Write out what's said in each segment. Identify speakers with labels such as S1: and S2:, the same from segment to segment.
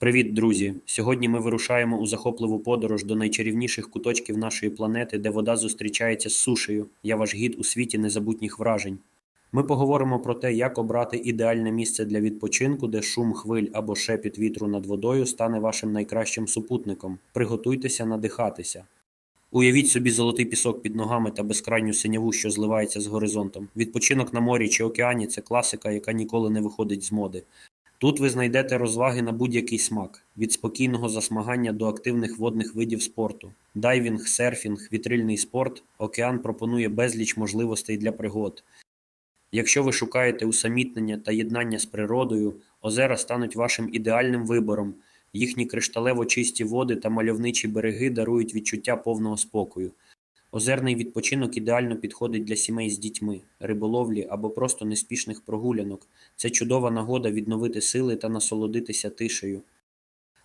S1: Привіт, друзі! Сьогодні ми вирушаємо у захопливу подорож до найчарівніших куточків нашої планети, де вода зустрічається з сушею. Я ваш гід у світі незабутніх вражень. Ми поговоримо про те, як обрати ідеальне місце для відпочинку, де шум хвиль або шепіт вітру над водою стане вашим найкращим супутником. Приготуйтеся надихатися. Уявіть собі золотий пісок під ногами та безкрайню синяву, що зливається з горизонтом. Відпочинок на морі чи океані це класика, яка ніколи не виходить з моди. Тут ви знайдете розваги на будь-який смак від спокійного засмагання до активних водних видів спорту. Дайвінг, серфінг, вітрильний спорт. Океан пропонує безліч можливостей для пригод. Якщо ви шукаєте усамітнення та єднання з природою, озера стануть вашим ідеальним вибором. Їхні кришталево чисті води та мальовничі береги дарують відчуття повного спокою. Озерний відпочинок ідеально підходить для сімей з дітьми, риболовлі або просто неспішних прогулянок. Це чудова нагода відновити сили та насолодитися тишею.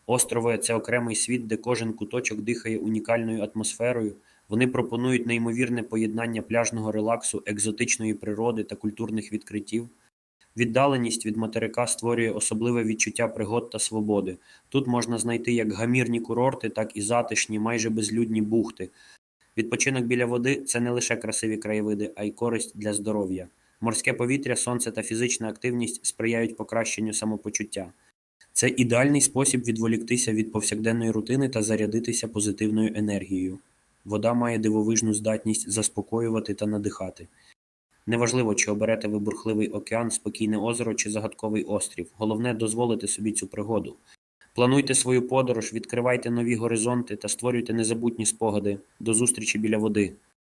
S1: Острови це окремий світ, де кожен куточок дихає унікальною атмосферою. Вони пропонують неймовірне поєднання пляжного релаксу, екзотичної природи та культурних відкриттів. Віддаленість від материка створює особливе відчуття пригод та свободи. Тут можна знайти як гамірні курорти, так і затишні, майже безлюдні бухти. Відпочинок біля води це не лише красиві краєвиди, а й користь для здоров'я. Морське повітря, сонце та фізична активність сприяють покращенню самопочуття. Це ідеальний спосіб відволіктися від повсякденної рутини та зарядитися позитивною енергією. Вода має дивовижну здатність заспокоювати та надихати. Неважливо, чи оберете ви бурхливий океан, спокійне озеро чи загадковий острів. Головне дозволити собі цю пригоду. Плануйте свою подорож, відкривайте нові горизонти та створюйте незабутні спогади. До зустрічі біля води.